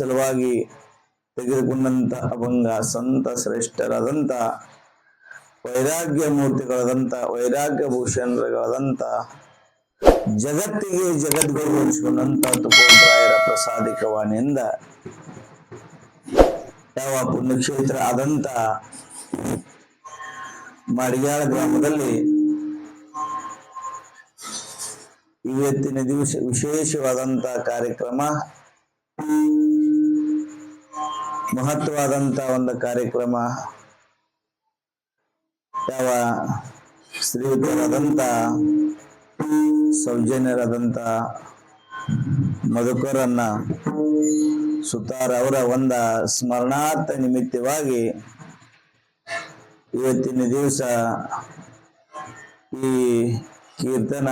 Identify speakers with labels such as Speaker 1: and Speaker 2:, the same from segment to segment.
Speaker 1: ಸಲುವಾಗಿ ತೆಗೆದುಕೊಂಡಂತಹ ಅಭಂಗ, ಸಂತ ಶ್ರೇಷ್ಠರಾದಂಥ ವೈರಾಗ್ಯ ಮೂರ್ತಿಗಳಾದಂಥ ವೈರಾಗ್ಯ ಭೂಷಣರುಗಳಾದಂಥ ಜಗತ್ತಿಗೆ ಜಗದ್ಗುರು ತುಕೋಬ್ರಾಯರ ಪ್ರಸಾದಿಕ ವಾಣಿಯಿಂದ ಯಾವ ಪುಣ್ಯಕ್ಷೇತ್ರ ಆದಂತ ಮಡಿಯಾಳ ಗ್ರಾಮದಲ್ಲಿ ಇವತ್ತಿನ ದಿವಸ ವಿಶೇಷವಾದಂತ ಕಾರ್ಯಕ್ರಮ ಮಹತ್ವವಾದಂತ ಒಂದು ಕಾರ್ಯಕ್ರಮ ಯಾವ ಶ್ರೀಯುತರಾದಂತ ಸೌಜನ್ಯರಾದಂತ ಮಧುಕರನ್ನ ಸುತಾರ ಅವರ ಒಂದ ಸ್ಮರಣಾರ್ಥ ನಿಮಿತ್ತವಾಗಿ ಇವತ್ತಿನ ದಿವಸ ಈ ಕೀರ್ತನ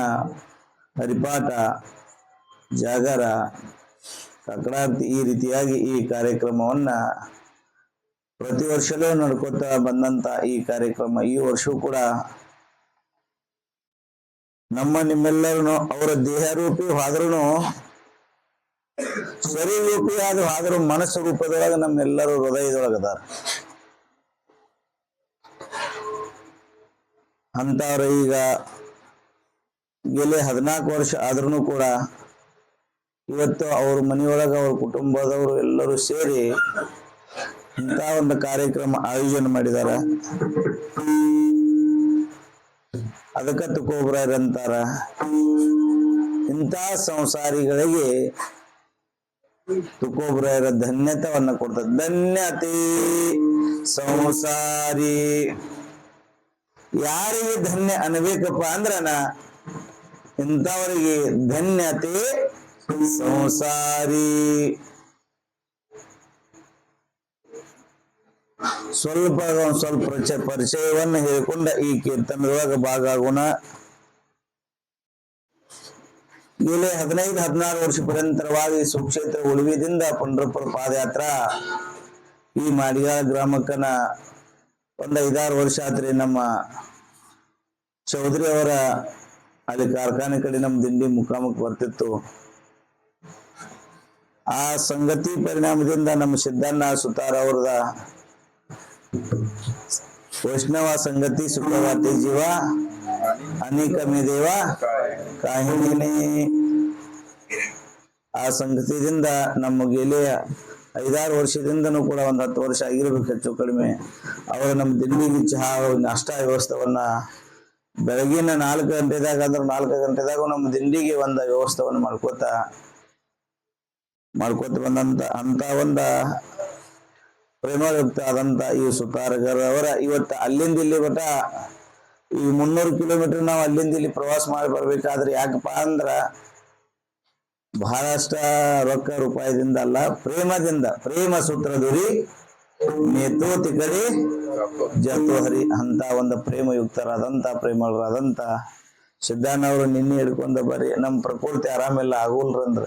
Speaker 1: ಹರಿಪಾಠ ಜಾಗರ ಕಕಡಾರ್ತಿ ಈ ರೀತಿಯಾಗಿ ಈ ಕಾರ್ಯಕ್ರಮವನ್ನ ಪ್ರತಿ ವರ್ಷಲೂ ನಡ್ಕೋತಾ ಬಂದಂತ ಈ ಕಾರ್ಯಕ್ರಮ. ಈ ವರ್ಷವೂ ಕೂಡ ನಮ್ಮ ನಿಮ್ಮೆಲ್ಲರೂ ಅವರ ದೇಹರೂಪಿ ಸ್ವರೂಪಿ ಆದ್ರೂ ಆದ್ರೂ ಮನಸ್ಸು ರೂಪದೊಳಗೆ ನಮ್ಮೆಲ್ಲರೂ ಹೃದಯದೊಳಗದಾರ. ಅಂತವ್ರ ಈಗ ಗೆಲೆ ಹದಿನಾಲ್ಕು ವರ್ಷ ಆದ್ರೂ ಕೂಡ ಇವತ್ತು ಅವ್ರ ಮನೆಯೊಳಗ ಅವ್ರ ಕುಟುಂಬದವರು ಎಲ್ಲರೂ ಸೇರಿ ಇಂಥ ಒಂದು ಕಾರ್ಯಕ್ರಮ ಆಯೋಜನೆ ಮಾಡಿದಾರ. ಅದಕ್ಕ ತುಕೋಬ್ರಂತಾರ ಇಂಥ ಸಂಸಾರಿಗಳಿಗೆ ತುಕೋಬ್ರಾಯರ ಧನ್ಯತವನ್ನ ಕೊಡ್ತಾರೆ ಧನ್ಯತೆ, ಸಂಸಾರಿ. ಯಾರಿಗೆ ಧನ್ಯ ಅನ್ಬೇಕಪ್ಪ ಅಂದ್ರನ ಇಂಥವರಿಗೆ ಧನ್ಯತೆ ಸಂಸಾರಿ. ಸ್ವಲ್ಪ ಸ್ವಲ್ಪ ಪರಿಚಯ ಪರಿಚಯವನ್ನ ಹೇಳ್ಕೊಂಡ ಈ ಕೀರ್ತನದೊಳಗ ಭಾಗ ಆಗೋಣ ಇಲ್ಲಿ ಹದಿನೈದು, ಹದಿನಾರು ವರ್ಷ ಪರ್ಯಂತರವಾಗಿ ಸುಕ್ಷೇತ್ರ ಉಳಿವಿದಿಂದ ಪಂಡ್ರಪುರ ಪಾದಯಾತ್ರ ಈ ಮಾಡಿಗಾಳ ಗ್ರಾಮಕ್ಕನ ಒಂದ್ ಐದಾರು ವರ್ಷ ಆದ್ರೆ ನಮ್ಮ ಚೌಧರಿ ಅವರ ಅಲ್ಲಿ ಕಾರ್ಖಾನೆ ಕಡೆ ನಮ್ಮ ದಿಂಡಿ ಮುಖಾಮುಖ ಬರ್ತಿತ್ತು. ಆ ಸಂಗತಿ ಪರಿಣಾಮದಿಂದ ನಮ್ಮ ಸಿದ್ದಣ್ಣ ಸುತಾರ ಅವ್ರದ ವೈಷ್ಣವ ಸಂಗತಿ ಸುಖವಾತಿ ಜೀವ, ಅನಿಕಮಿ ದೇವ ಕಾಹಿನಿ ಆ ಸಂಗತಿದಿಂದ ನಮ್ಮ ಗೆಲೆಯ ಐದಾರು ವರ್ಷದಿಂದನೂ ಕೂಡ ಒಂದು ಹತ್ತು ವರ್ಷ ಆಗಿರ್ಬೇಕು ಹೆಚ್ಚು ಕಡಿಮೆ. ಅವರು ನಮ್ಮ ದಿಲ್ಲಿಗೆ ಚಹಾ ನಾಷ್ಟಾ ವ್ಯವಸ್ಥೆವನ್ನ ಬೆಳಗಿನ ನಾಲ್ಕು ಗಂಟೆದಾಗ ಅಂದ್ರೆ ನಾಲ್ಕು ಗಂಟೆದಾಗ ನಮ್ಮ ದಿಂಡಿಗೆ ಒಂದು ವ್ಯವಸ್ಥೆಯನ್ನು ಮಾಡ್ಕೋತ ಮಾಡ್ಕೋತ ಬಂದಂತ ಅಂತ ಒಂದ ಪ್ರೇಮಯುಕ್ತ ಆದಂತ ಈ ಸುತಾರಗರವರ ಇವತ್ತು ಅಲ್ಲಿಂದ ಇಲ್ಲಿ ಬಟ ಈ ಮುನ್ನೂರು ಕಿಲೋಮೀಟರ್ ನಾವು ಅಲ್ಲಿಂದ ಇಲ್ಲಿ ಪ್ರವಾಸ ಮಾಡಿ ಬರ್ಬೇಕಾದ್ರೆ ಯಾಕಪ್ಪ ಅಂದ್ರ ಬಹಳಷ್ಟ ರೊಕ್ಕ ರೂಪಾಯಿದಿಂದ ಅಲ್ಲ, ಪ್ರೇಮದಿಂದ, ಪ್ರೇಮ ಸೂತ್ರದುರಿ ನೇತೋತಿ ಕಡೆ ಜತು ಹರಿ ಅಂತ ಒಂದು ಪ್ರೇಮಯುಕ್ತರಾದಂತ ಪ್ರೇಮಗಳಾದಂತ ಸಿದ್ದಣ್ಣವರು ನಿನ್ನೆ ಹಿಡ್ಕೊಂಡ ಬರ್ರಿ ನಮ್ಮ ಪ್ರಕೃತಿ ಆರಾಮಿಲ್ಲ, ಆಗುಲ್ರ ಅಂದ್ರ.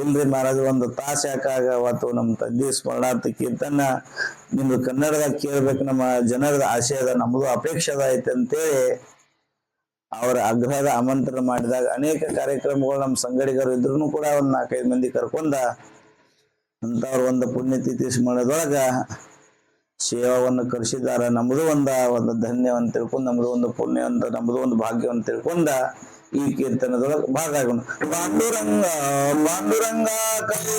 Speaker 1: ಇಲ್ರಿ ಮಹಾರಾಜ, ಒಂದು ತಾಸು ಯಾಕಾಗ ಅವತ್ತು ನಮ್ಮ ತಂದೆ ಸ್ಮರಣಾರ್ಥ ಕೀರ್ತನ ನಿಮ್ದು ಕನ್ನಡದಾಗ ಕೇಳ್ಬೇಕು, ನಮ್ಮ ಜನರದ ಆಸೆ ಅದ, ನಮ್ದು ಅಪೇಕ್ಷೆ ಅದ ಐತೆ ಅಂತೇಳಿ ಅವರ ಆಗ್ರಹದ ಆಮಂತ್ರಣ ಮಾಡಿದಾಗ ಅನೇಕ ಕಾರ್ಯಕ್ರಮಗಳು ನಮ್ಮ ಸಂಗಡಿಗರು ಇದ್ರು ಕೂಡ ಒಂದು ನಾಲ್ಕೈದು ಮಂದಿ ಕರ್ಕೊಂಡ ಅಂತವ್ರ ಒಂದು ಪುಣ್ಯತಿಥಿ ಸ್ಮರಣದೊಳಗ ಸೇವಾವನ್ನು ಕರೆಸಿದ್ದಾರೆ. ನಮ್ದು ಒಂದ, ಒಂದು ಧನ್ಯವನ್ನು ತಿಳ್ಕೊಂಡು, ನಮ್ದು ಒಂದು ಪುಣ್ಯ ಅಂತ ನಮ್ದು ಒಂದು ಭಾಗ್ಯವನ್ನು ತಿಳ್ಕೊಂಡ ಈ ಕೀರ್ತನದೊಳಗೆ ಭಾಗ ಆಗೋಣ ಪಾಂಡುರಂಗ ಪಾಂಡುರಂಗ ಕಲಿ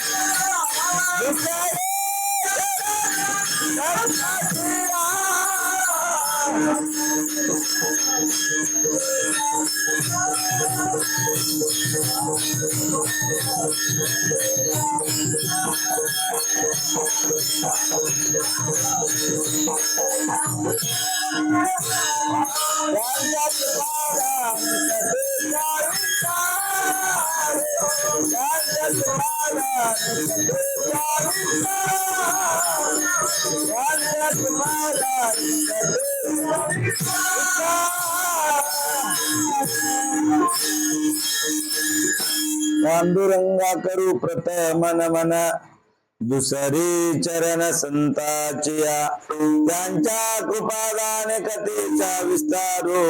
Speaker 1: One ಕಲಿ ಚರಿತರನ ಸಂಗಾತಿಯ पांडुरंगा करू प्रथम नमन दुसरी चरण संताचिया त्यांच्या कृपादान कथेचा विस्तारो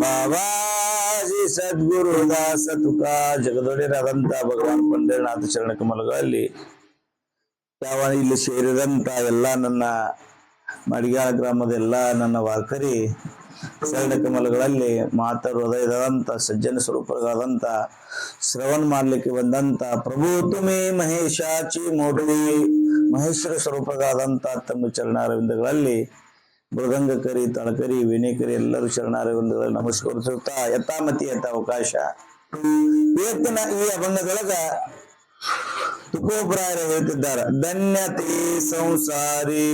Speaker 1: बाबाजी ಸದ್ಗುರುದಾಸ ತುಕಾ ಜಗದೊಡೆಯರಾದಂತ ಭಗವಾನ್ ಪಂಡರನಾಥ ಶರಣ ಕಮಲಗಳಲ್ಲಿ ಯಾವ ಇಲ್ಲಿ ಸೇರಿದಂತ ಎಲ್ಲ ನನ್ನ ಮಡಿಗಾಳ ಗ್ರಾಮದ ಎಲ್ಲ ನನ್ನ ವಾರ್ಕರಿ ಶರಣ ಕಮಲಗಳಲ್ಲಿ ಹೃದಯದಂತ ಸಜ್ಜನ ಸ್ವರೂಪರಾದಂತ ಶ್ರವಣ ಮಾಡ್ಲಿಕ್ಕೆ ಬಂದಂತ ಪ್ರಭು ತುಮಿ ಮಹೇಶಾಚಿ ಮೋಟಿ ಮಹೇಶ್ವರ ಸ್ವರೂಪರಾದಂತ ತಮ್ಮ ಚರಣಾರವಿಂದಗಳಲ್ಲಿ ಮೃದಂಗಕರಿ, ತಳಕರಿ ವಿನೇಕರಿ ಎಲ್ಲರೂ ಶರಣಾರವಿಂದಗಳಲ್ಲಿ ನಮಸ್ಕರಿಸುತ್ತಾ ಯಥಾಮತಿ ಯಥ ಅವಕಾಶ ಇವತ್ತಿನ ಈ ಅಭಂಗದೊಳಗ ತುಕೋಬ್ರಾಯರು ಹೇಳ್ತಿದ್ದಾರೆ, ಧನ್ಯತೆ ಸಂಸಾರಿ.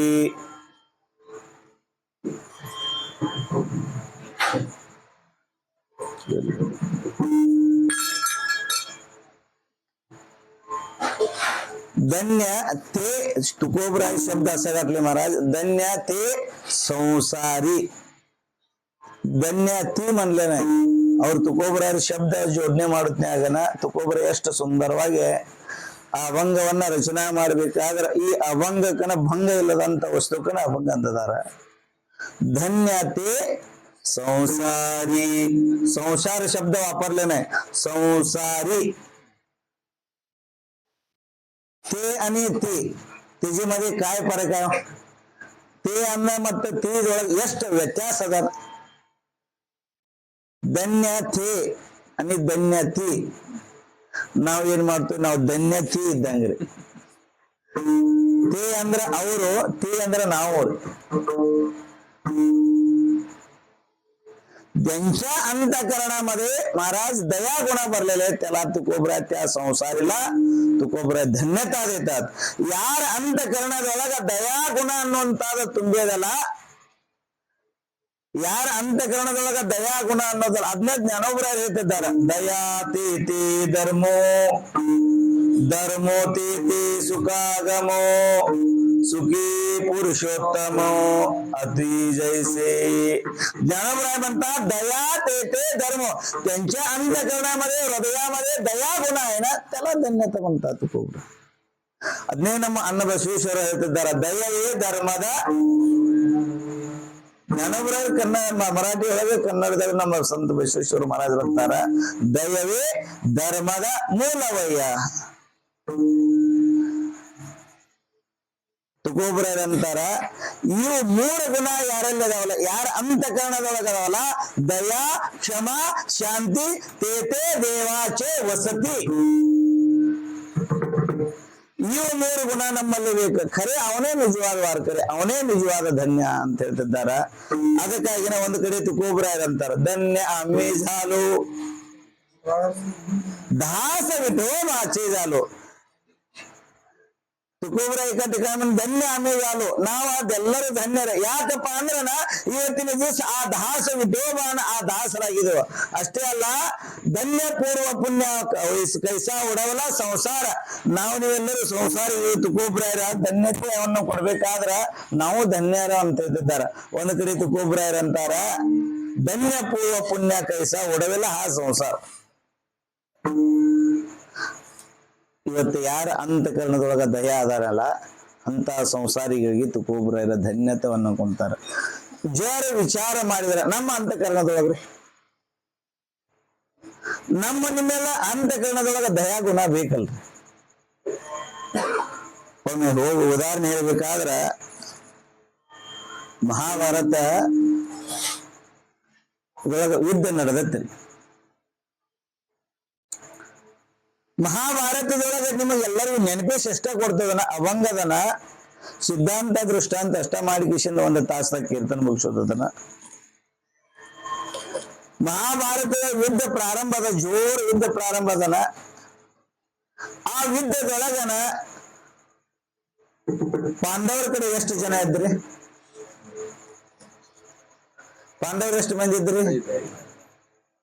Speaker 1: धन्य ते तुकोबराय शब्द असा घातले महाराज धन्य ते संसारी धन्य ती म्हणले नाही ಅವ್ರು ತುಕೋಬರಾಯರ ಶಬ್ದ ಜೋಡಣೆ ಮಾಡುತ್ತನ್ಯಾಗನ ತುಕೋಬರ ಎಷ್ಟು ಸುಂದರವಾಗಿ ಆ ಅಭಂಗವನ್ನ ರಚನಾ ಮಾಡ್ಬೇಕಾದ್ರೆ ಈ ಅಭಂಗಕ್ಕನ ಭಂಗ ಇಲ್ಲದಂತ ವಸ್ತುಕನ ಅಭಂಗ ಅಂತದಾರ धन्यते संसारी संसार शब्द वापरले नाही संसारी ते आणि ते त्याच्यामध्ये काय फरक आहे ते ಅನ್ನ ಮತ್ತು ತೀದೊಳಗೆ ಎಷ್ಟು ವ್ಯತ್ಯಾಸ ಅದ ಧನ್ಯ ಥೇ आणि ಧನ್ಯ ತಿ ನಾವ್ ಏನ್ ಮಾಡ್ತೀವಿ ನಾವು ಧನ್ಯ ತಿ ಇದ್ದಂಗ್ರಿ ते ಅಂದ್ರ ಅವರು ತಿ ಅಂದ್ರ ನಾವು ज्यांच्या अंतकरणामध्ये महाराज दया गुणा भरलेले आहेत. त्याला तुकोबऱ्या त्या संसारीला तुकोबऱ्या धन्यता देतात. या अंतकरण का दया गुणा नोंदता तुंबे यार अंत करण का दया गुण न झाला अज्ञात ज्ञानोबर येते धर दया ते ते धर्मो धर्मो ते ते सुखागमो. सुखी पुरुषोत्तम अति जैसे ज्ञानोबराय म्हणतात दया ते ते धर्म त्यांच्या अंतकरणामध्ये हृदयामध्ये दया गुण आहे ना त्याला धन्यता म्हणतात खूप ಅದನ್ನೇ ನಮ್ಮ ಅನ್ನ ಬಸವೇಶ್ವರ ಹೇಳ್ತಿದ್ದಾರೆ ದಯವೇ ಧರ್ಮದ ಜ್ಞಾನೋಬರ ಕನ್ನಡ ಮ- ಮರಾಠಿ ಒಳಗೆ ಕನ್ನಡದಾಗ ನಮ್ಮ ಸಂತ ಬಸವೇಶ್ವರ ಮಹಾರಾಜ್ ಬರ್ತಾರ ದಯವೇ ಧರ್ಮದ ಮೂಲವಯ್ಯ ತುಕೋಬ್ರಂತಾರ ಇವು ಮೂರು ಗುಣ ಯಾರಲ್ಲಿ ಅದಾವಲ್ಲ ಯಾರ ಅಂತಕರಣದೊಳಗ ಅದಾವಲ್ಲ ದಯಾ, ಕ್ಷಮ, ಶಾಂತಿ, ತೇತೆ ದೇವಾಚೆ ವಸತಿ. ಇವು ಮೂರು ಗುಣ ನಮ್ಮಲ್ಲಿ ಬೇಕು. ಖರೆ, ಅವನೇ ನಿಜವಾದ ವಾರ್ಕರೆ, ಅವನೇ ನಿಜವಾದ ಧನ್ಯ ಅಂತ ಹೇಳ್ತಿದ್ದಾರ. ಅದಕ್ಕಾಗಿನ ಒಂದು ಕಡೆ ತುಕೋಬ್ರಾಯರಂತಾರ ಧನ್ಯ, ಅಮೇಜಾಲು. ದಾಸ ಬಿಟ್ಟು ಮಾಚೆ ಶುಕ್ರವಾರ ಇಕ್ಕಟ್ಟು ಧನ್ಯ ಆಮೆ ಯಾಲು ನಾವು ಅದೆಲ್ಲರೂ ಧನ್ಯರ. ಯಾಕಪ್ಪ ಅಂದ್ರ ಇವತ್ತಿನ ದಿವಸ ಆ ದಾಸ ವಿದ್ಯೋಮಾನ ಆ ದಾಸರಾಗಿದ್ದೇವೆ ಅಷ್ಟೇ ಅಲ್ಲ ಧನ್ಯ ಪೂರ್ವ ಪುಣ್ಯ ಕೈಸಾ ಉಡವಲ ಸಂಸಾರ. ನಾವು ನೀವೆಲ್ಲರೂ ಸಂಸಾರ ತುಕೋಬ್ರಾಯರ ಧನ್ಯತೆ ಅವನ್ನು ಕೊಡ್ಬೇಕಾದ್ರ ನಾವು ಧನ್ಯರ ಅಂತ ಇದ್ದಾರ ಒಂದ್ ಕಡೆ ತುಕೋಬ್ರಾಯರ ಅಂತಾರ ಧನ್ಯ ಪೂರ್ವ ಪುಣ್ಯ ಕೈಸ ಉಡವಿಲ್ಲ ಆ ಸಂಸಾರ. ಇವತ್ತು ಯಾರ ಅಂತಕರಣದೊಳಗ ದಯ ಅದಾರಲ್ಲ ಅಂತ ಸಂಸಾರಿಗಳಿಗೆ ತುಕೋಬ್ರ ಇರೋ ಧನ್ಯತವನ್ನು ಕುಂತಾರ ಜೋರ ವಿಚಾರ ಮಾಡಿದ್ರೆ ನಮ್ಮ ಅಂತಕರಣದೊಳಗ್ರಿ. ನಮ್ಮ ನಿಮ್ಮೆಲ್ಲ ಅಂತಕರಣದೊಳಗ ದಯಾ ಗುಣ ಬೇಕಲ್ರಿ. ಒಮ್ಮೆ ಹೋಗಿ ಉದಾಹರಣೆ ಹೇಳ್ಬೇಕಾದ್ರ, ಮಹಾಭಾರತ ಒಳಗ ಯುದ್ಧ ನಡೆದತ್ರಿ. ಮಹಾಭಾರತದೊಳಗೆ ನಿಮಗೆಲ್ಲರಿಗೂ ನೆನಪೇ ಎಷ್ಟ ಕೊಡ್ತದನ, ಅವಂಗದನ, ಸಿದ್ಧಾಂತ, ದೃಷ್ಟಾಂತ ಅಷ್ಟ ಮಾಡಿ ಕಿಶನ್ ಒಂದು ತಾಸದ ಕೀರ್ತನ ಮುಗಿಸೋದನ್ನ ಮಹಾಭಾರತದ ಯುದ್ಧ ಪ್ರಾರಂಭದ ಜೋರ್ ಯುದ್ಧ ಪ್ರಾರಂಭದನ. ಆ ಯುದ್ಧದೊಳಗನ ಪಾಂಡವರ ಕಡೆ ಎಷ್ಟು ಜನ ಇದ್ರಿ? ಪಾಂಡವರು ಎಷ್ಟು ಮಂದಿ ಇದ್ರಿ?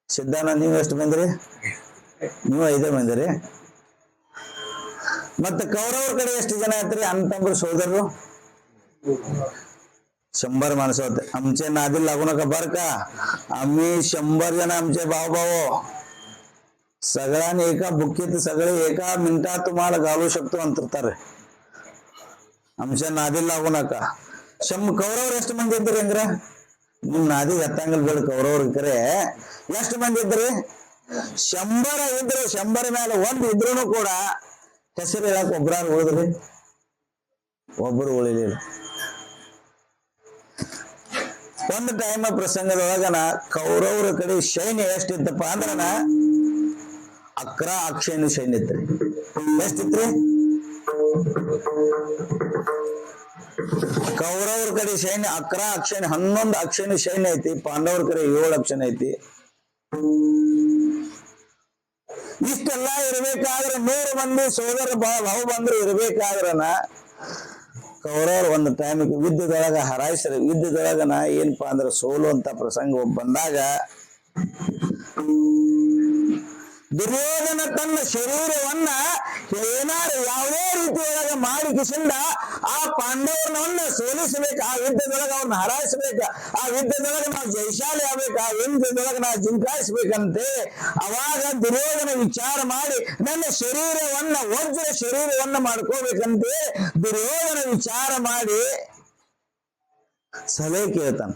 Speaker 1: ಸಿದ್ಧಾನ ನೀವು ಎಷ್ಟು ಮಂದಿರಿ ನೀವು ಐದೇ ಬಂದಿರಿ ಮತ್ತೆ ಕೌರವ್ರ ಕಡೆ ಎಷ್ಟು ಜನ ಆಯ್ತ್ರಿ ಅಂತಂದ್ರು ಸೋದರರು? ಶಂಬರ್ ಮನಸೋತೆ ಅಂಚೆ ನಾದಿ ಲಗುನಕ ಬರ್ಕ. ಅಮ್ಮಿ, ಶಂಬರ್ ಜನ ಅಂಚೆ ಬಾವು ಬಾವು. ಸಗಳನ್ ಏಕ ಬುಕ್ಕಿತ್ತು ಸಗಳ ಏಕ ಮಿಂಟಾತು ಮಾಡ ಗಾಲು ಶಕ್ತು ಅಂತಿರ್ತಾರೆ. ಅಂಶ ನಾದಿ ಲಗುನಕ. ಶಂ ಕೌರವ್ರು ಎಷ್ಟು ಮಂದಿ ಇದ್ರಿ ಹೆಂಗ್ರ ನಿಮ್ ನಾದಿ ಎತ್ತಂಗಲ್ ಬೇಡ ಕೌರವ್ರ ಕರೆ ಎಷ್ಟು ಮಂದಿ ಇದ್ರಿ ಶಂಬರ ಇದ್ರು ಶಂಬರ ಮೇಲೆ ಒಂದ್ ಇದ್ರು ಕೂಡ ಹೆಸರು ಹೇಳಕ್ ಒಬ್ರಾರು ಉಳಿದ್ರಿ? ಒಬ್ರು ಉಳಿಲಿಲ್ಲ. ಒಂದು ಟೈಮ್ ಪ್ರಸಂಗದೊಳಗನ ಕೌರವ್ರ ಕಡೆ ಸೈನ್ಯ ಎಷ್ಟಿತ್ತಪ್ಪ ಅಂದ್ರನ ಅಕ್ರ ಅಕ್ಷಯನ ಸೈನ್ಯ ಇತ್ರಿ ಎಷ್ಟಿತ್ರಿ? ಕೌರವ್ರ ಕಡೆ ಸೈನ್ಯ ಅಕ್ರ ಅಕ್ಷಯನ ಹನ್ನೊಂದು ಅಕ್ಷಯನ ಸೈನ್ಯ ಐತಿ, ಪಾಂಡವ್ರ ಕಡೆ ಏಳು ಅಕ್ಷನ ಐತಿ. ಇಷ್ಟೆಲ್ಲ ಇರ್ಬೇಕಾದ್ರೆ ನೂರು ಮಂದಿ ಸೋದರ ಭಾವ ಬಂದ್ರು ಇರ್ಬೇಕಾದ್ರನ ಕೌರವ್ರು ಒಂದು ಟೈಮಿಗೆ ಯುದ್ಧದೊಳಗ ಹರಾಯಿಸ್ರಿ. ಯುದ್ಧದೊಳಗನ ಏನಪ್ಪಾ ಅಂದ್ರೆ ಸೋಲುವಂತ ಪ್ರಸಂಗ ಬಂದಾಗ ದುರ್ಯೋಧನ ತನ್ನ ಶರೀರವನ್ನ ಏನಾರು ಯಾವುದೇ ರೀತಿಯೊಳಗ ಮಾಡಿಕಿಸಿಂದ ಆ ಪಾಂಡವರನ್ನ ಸೋಲಿಸಬೇಕು, ಆ ಯುದ್ಧದೊಳಗ ಅವ್ರನ್ನ ಹರಾಯಿಸ್ಬೇಕ, ಆ ಯುದ್ಧದೊಳಗ ನಾವು ಜೈಶಾಲಿ ಆಗ್ಬೇಕು, ಆ ಯುದ್ಧದೊಳಗ ನಾವು ಜಿಂಕಾಯಿಸ್ಬೇಕಂತೆ. ಅವಾಗ ದುರ್ಯೋಧನ ವಿಚಾರ ಮಾಡಿ ನನ್ನ ಶರೀರವನ್ನ, ವಜ್ರ ಶರೀರವನ್ನ ಮಾಡ್ಕೋಬೇಕಂತೆ ದುರ್ಯೋಧನ ವಿಚಾರ ಮಾಡಿ ಸಲಹೆ ಕೇಳ್ತಾನ.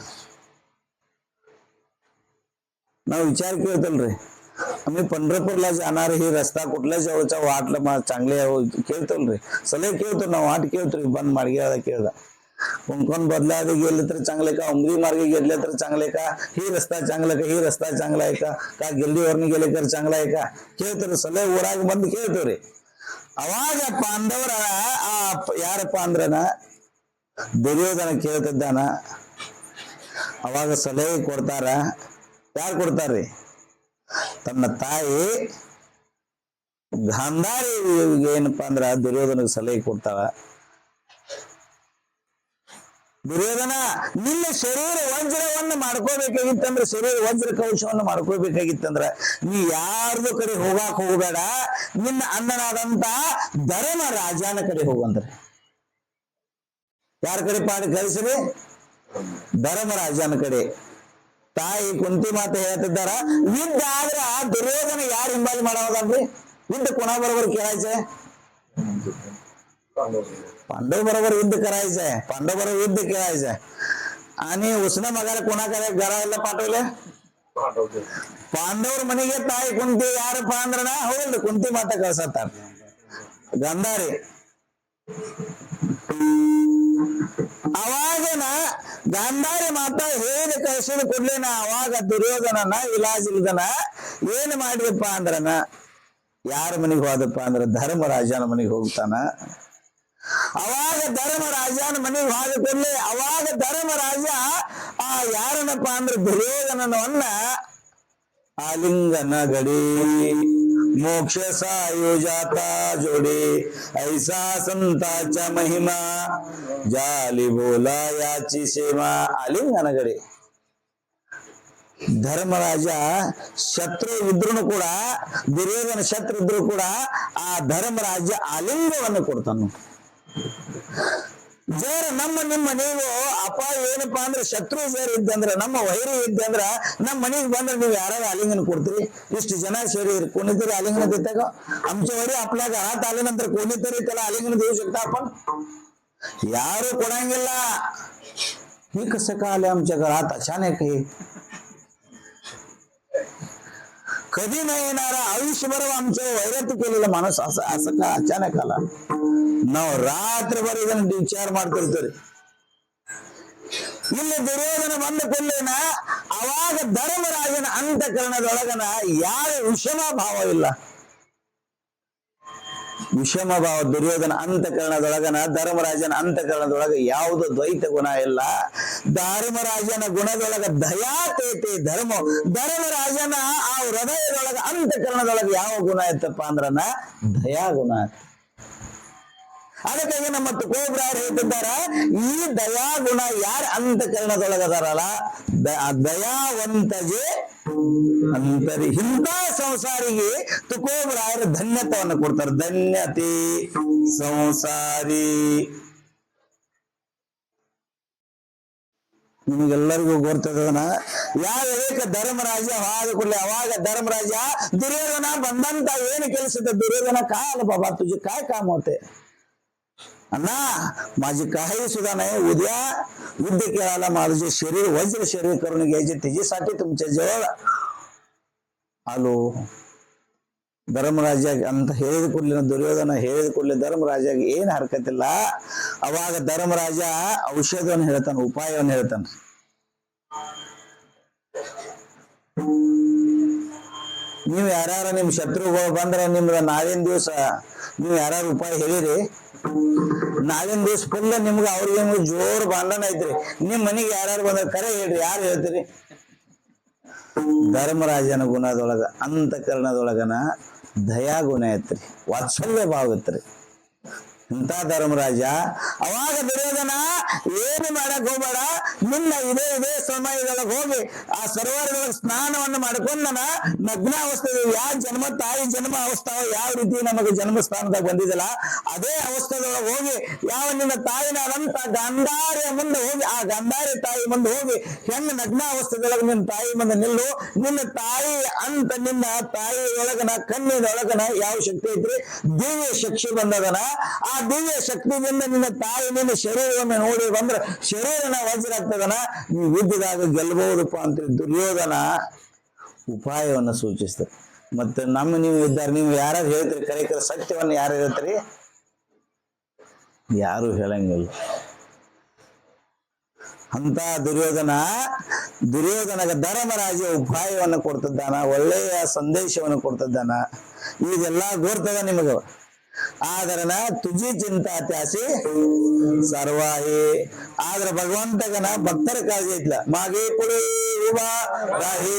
Speaker 1: ನಾವು ವಿಚಾರ ಕೇಳ್ತಲ್ರಿ आम्ही पंढरपूरला जाणार ही रस्ता कुठल्या जवळचा वाटला मा चांगले आहे हो, केळतलरे सलहे केळतो ना वाट केळतो बंद मार्गे केळदा कोण कोण बदलाआधी गेले तर चांगले का उमरी मार्गे गेले तर चांगले का ही रस्ता चांगला का ही रस्ता चांगला आहे का का गिल्लीवरनं गेले तर चांगला आहे का ಕೇಳ್ತಾರೆ ಸಲಹೆ ಊರಾಗ ಬಂದು ಕೇಳ್ತೇವ್ರಿ ಅವಾಗ ಪಾಂಡವರ ಆ ಪ- ಯಾರಪ್ಪ ಅಂದ್ರನ ದುರ್ಯೋಧನ ಕೇಳ್ತಿದ್ದಾನ ಅವಾಗ ಸಲಹೆ ಕೊಡ್ತಾರ ಯಾರು ಕೊಡ್ತಾರ್ರಿ ತನ್ನ ತಾಯಿ ಗಾಂಧಾರಿ ಏನಪ್ಪಾ ಅಂದ್ರ ದುರ್ಯೋಧನ ಸಲಹೆ ಕೊಡ್ತಾಳ. ದುರ್ಯೋಧನ, ನಿನ್ನ ಶರೀರ ವಜ್ರವನ್ನ ಮಾಡ್ಕೋಬೇಕಾಗಿತ್ತಂದ್ರ ಶರೀರ ವಜ್ರ ಕೌಶವನ್ನ ಮಾಡ್ಕೋಬೇಕಾಗಿತ್ತಂದ್ರ ನೀ ಯಾರ್ದು ಕಡೆ ಹೋಗಾಕ್ ಹೋಗಬೇಡ, ನಿನ್ನ ಅಣ್ಣನಾದಂತ ಧರ್ಮ ರಾಜನ ಕಡೆ ಹೋಗಂದ್ರೆ. ಯಾರ ಕಡೆ ಪಾಡಿ ಕಳಿಸ್ರಿ ಧರ್ಮರಾಜನ ಕಡೆ. ತಾಯಿ ಕುಂತಿ ಮಾತು ಹೇಳ್ತಿದ್ದಾರ ಯುದ್ಧ ಆದ್ರ ದುರ್ಯೋಧನ ಯಾರು ಹಿಂಬಾಲಿ ಮಾಡೋದಲ್ರಿ ಯುದ್ಧ कोणा बरोबर खेळायचंय पांडव बरोबर युद्ध करायचंय पांडव बरोबर युद्ध खेळायचंय आणि उष्ण मगाला कोणाकडे घराला पाठवलं ಪಾಂಡವ್ರ ಮನೆಗೆ ತಾಯಿ ಕುಂತಿ ಯಾರಪ್ಪ ಅಂದ್ರನ ಹೌದು ಕುಂತಿ ಮಾತ ಕಳ್ಸತ್ತಾರ ಗಂಧಾರಿ ಅವಾಗನ ಗಾಂಧಾರಿ ಮಾತಾ ಏನ್ ಕಳ್ಸಿದ ಕೂಡ್ಲೇನ ಅವಾಗ ದುರ್ಯೋಧನನ ವಿಲಾಸಿಲ್ದನ ಏನ್ ಮಾಡಿದಪ್ಪ ಅಂದ್ರನ ಯಾರ ಮನೆಗೆ ಹೋದಪ್ಪ ಅಂದ್ರ ಧರ್ಮರಾಜನ ಮನೆಗೆ ಹೋಗ್ತಾನ ಅವಾಗ ಧರ್ಮರಾಜನ ಮನೆಗೆ ಹೋದ ಕೂಡಲೇ ಅವಾಗ ಧರ್ಮರಾಜ ಆ ಯಾರನಪ್ಪ ಅಂದ್ರ ದುರ್ಯೋಧನನವನ್ನ ಆಲಿಂಗನ ಗಡಿ मोक्ष सायोजाता जोडे ऐसा संताचा महिमा जाली बोला याची सेवा आलिंगन घडी ಧರ್ಮರಾಜ ಶತ್ರು ಇದ್ರು ಕೂಡ ದುರ್ಯೋಧನ ಶತ್ರು ಇದ್ರು ಕೂಡ ಆ ಧರ್ಮರಾಜ ಆಲಿಂಗವನ್ನು ಕೊಡ್ತಾನು ಜರ ನಮ್ಮ ನಿಮ್ಮ ನೀವು ಅಪ್ಪ ಏನಪ್ಪಾ ಅಂದ್ರೆ ಶತ್ರು ಜರ ಇದ್ದಂದ್ರ ನಮ್ಮ ವೈರಿ ಇದ್ದಂದ್ರ ನಮ್ಮ ಮನೆಗೆ ಬಂದ್ರೆ ನೀವು ಯಾರು आलिंगन ಕೊಡ್ತೀರಿ इष्ट जन ಸೇರಿ कोणीतरी आलिंगन देता का आमच्या वरी आपल्या घरात आल्यानंतर कोणीतरी त्याला आलिंगन देऊ शकता आपण ಯಾರು ಕೊಡಂಗಿಲ್ಲ हे कसं का आले आमच्या घरात अचानक हे कधी नाही येणारा आयुष्यभर आमचं वैरत्य केलेला माणूस असं असं का अचानक आला ನಾವು ರಾತ್ರಿವರೆಗೆ ಇದನ್ನ ವಿಚಾರ ಮಾಡ್ತಿರ್ತೀರಿ ಇಲ್ಲಿ ದುರ್ಯೋಧನ ಬಂದ ಕೂಡಲೇನ ಅವಾಗ ಧರ್ಮರಾಜನ ಅಂತಃಕರಣದೊಳಗನ ಯಾವ ವಿಷಮ ಭಾವ ಇಲ್ಲ ವಿಷಮ ಭಾವ ದುರ್ಯೋಧನ ಅಂತಃಕರಣದೊಳಗನ ಧರ್ಮರಾಜನ ಅಂತಃಕರಣದೊಳಗ ಯಾವುದು ದ್ವೈತ ಗುಣ ಇಲ್ಲ. ಧರ್ಮರಾಜನ ಗುಣದೊಳಗ ದಯಾತೇತಿ ಧರ್ಮ, ಧರ್ಮರಾಜನ ಆ ಹೃದಯದೊಳಗ ಅಂತಃಕರಣದೊಳಗ ಯಾವ ಗುಣ ಇತ್ತಪ್ಪ ಅಂದ್ರನ ದಯಾ ಗುಣ ಅದಕ್ಕಾಗಿ ನಮ್ಮ ತುಕೋಬ್ರ ಹೇಳ್ತಿದ್ದಾರ, ಈ ದಯಾಗುಣ ಯಾರ ಅಂತಕರಣದೊಳಗದಾರಲ್ಲ? ದಯಾವಂತಜೆ ಅಂತರಿ. ಇಂಥ ಸಂಸಾರಿಗೆ ತುಕೋಬ್ರಾಯರ ಧನ್ಯತವನ್ನು ಕೊಡ್ತಾರೆ? ಧನ್ಯತೆ ಸಂಸಾರಿ. ನಿಮಗೆಲ್ಲರಿಗೂ ಗೊತ್ತದನ ಯಾವ ಏಕ ಧರ್ಮರಾಜ ಅವಾಗ ಕೊಡ್ಲಿ ಅವಾಗ ಧರ್ಮರಾಜ ದುರ್ಯೋಧನ ಬಂದಂತ ಏನು ಕೆಲಸದ ದುರ್ಯೋಧನ ಕಾಲ ಬಾಬಾ ತುಜಿ ಕಾಯ್ ಕಾಮೋತೆ. अण्णा माझी काही सुद्धा नाही उद्या युद्ध खेळायला माझं जे शरीर वज्र शरीर करून घ्यायचे त्याच्यासाठी तुमच्या जवळ आलो ಧರ್ಮರಾಜ ಅಂತ ಹೇಳಿದ ಕೂಡಲೇ ದುರ್ಯೋಧನ ಹೇಳಿದ ಕೂಡಲೇ ಧರ್ಮರಾಜಾಗ ಏನ್ ಹರ್ಕತಿಲ್ಲ ಅವಾಗ ಧರ್ಮರಾಜ ಔಷಧವನ್ನು ಹೇಳ್ತಾನ ಉಪಾಯವನ್ನು ಹೇಳ್ತಾನ ನೀವು ಯಾರ್ಯಾರ ನಿಮ್ ಶತ್ರುಗಳು ಬಂದ್ರೆ ನಿಮ್ಗೆ ನಾಳಿನ ದಿವಸ ನೀವು ಯಾರ್ಯಾರು ಉಪಾಯ ಹೇಳಿರಿ ನಾಳಿನ ದಿವಸ ಫುಲ್ ನಿಮ್ಗೆ ಅವ್ರಿಗೆ ನಿಮ್ಗೆ ಜೋರ್ ಬಾಂಧನ ಐತ್ರಿ. ನಿಮ್ ಮನೆಗೆ ಯಾರ್ಯಾರು ಬಂದ್ರೆ ಕರೆ ಹೇಳ್ರಿ, ಯಾರು ಹೇಳ್ತೀರಿ? ಧರ್ಮರಾಜನ ಗುಣದೊಳಗ ಅಂತಕರಣದೊಳಗನ ದಯಾ ಗುಣ ಐತ್ರಿ. ವಾತ್ಸಲ್ಯ ಭಾವ ಐತ್ರಿ. ಇಂಥ ಧರ್ಮರಾಜ. ಅವಾಗ ದುರ್ಯೋಧನ, ಏನು ಮಾಡಕ್ ಹೋಗ್ಬೇಡ, ನಿನ್ನ ಇದೇ ಇದೇ ಸಮಯದೊಳಗೆ ಹೋಗಿ ಆ ಸರೋವರದೊಳಗೆ ಸ್ನಾನವನ್ನು ಮಾಡ್ಕೊಂಡನ ನಗ್ನಾವಸ್ಥೆ ಯಾವ ಜನ್ಮ, ತಾಯಿ ಜನ್ಮ ಅವಸ್ಥಾವ ಯಾವ ರೀತಿ ನಮಗೆ ಜನ್ಮ ಸ್ಥಾನದಾಗ ಬಂದಿದಲ್ಲ ಅದೇ ಅವಸ್ಥೆದೊಳಗೆ ಹೋಗಿ ಯಾವ ನಿನ್ನ ತಾಯಿನಾದಂತ ಗಂಧಾರಿಯ ಮುಂದೆ ಹೋಗಿ, ಆ ಗಂಧಾರಿ ತಾಯಿ ಮುಂದೆ ಹೋಗಿ ಹೆಣ್ಣು ನಗ್ನಾವಸ್ಥೆದೊಳಗೆ ನಿನ್ನ ತಾಯಿ ಮುಂದೆ ನಿಲ್ಲು. ನಿನ್ನ ತಾಯಿ ಅಂತ ನಿನ್ನ ತಾಯಿ ಒಳಗನ ಕಣ್ಣಿನೊಳಗನ ಯಾವ ಶಕ್ತಿ ಐತ್ರಿ? ದಿವ್ಯ ಶಕ್ತಿ ಬಂದದನ. ಆ ದಿವ್ಯ ಶಕ್ತಿಯಿಂದ ನಿನ್ನ ತಾಯಿ ನಿನ್ನ ಶರೀರವನ್ನು ನೋಡಿ ಬಂದ್ರೆ ಶರೀರನ ವಜ್ರ ಆಗ್ತದನ ನೀವು ಯುದ್ಧದಾಗ ಗೆಲ್ಲಬಹುದಪ್ಪ ಅಂತ ದುರ್ಯೋಧನ ಉಪಾಯವನ್ನು ಸೂಚಿಸ್ತದೆ ಮತ್ತೆ ನಮ್ಮ ನೀವು ಇದ್ದಾರೆ, ನೀವು ಯಾರು ಹೇಳ್ತೀರಿ? ಕರೆ ಸತ್ಯವನ್ನು ಯಾರು ಹೇಳ್ತೀರಿ? ಯಾರು ಹೇಳಂಗಿಲ್ಲ. ಅಂತ ದುರ್ಯೋಧನ, ದುರ್ಯೋಧನಗ ಧರ್ಮರಾಜ ಉಪಾಯವನ್ನು ಕೊಡ್ತಿದ್ದಾನ, ಒಳ್ಳೆಯ ಸಂದೇಶವನ್ನು ಕೊಡ್ತಿದ್ದಾನ. ಇದೆಲ್ಲ ಗೊರ್ತದ ನಿಮಗ. ಆದರನ ತುಜಿ ಚಿಂತಾ ತ್ಯಾಸಿ ಸರ್ವಾಹಿ. ಆದ್ರ ಭಗವಂತಗನ ಭಕ್ತರ ಕಾಳಜಿ ಐತ್ಲ. ಮಾಗಿ ಕುಳಿ ಉವ ರಾಹಿ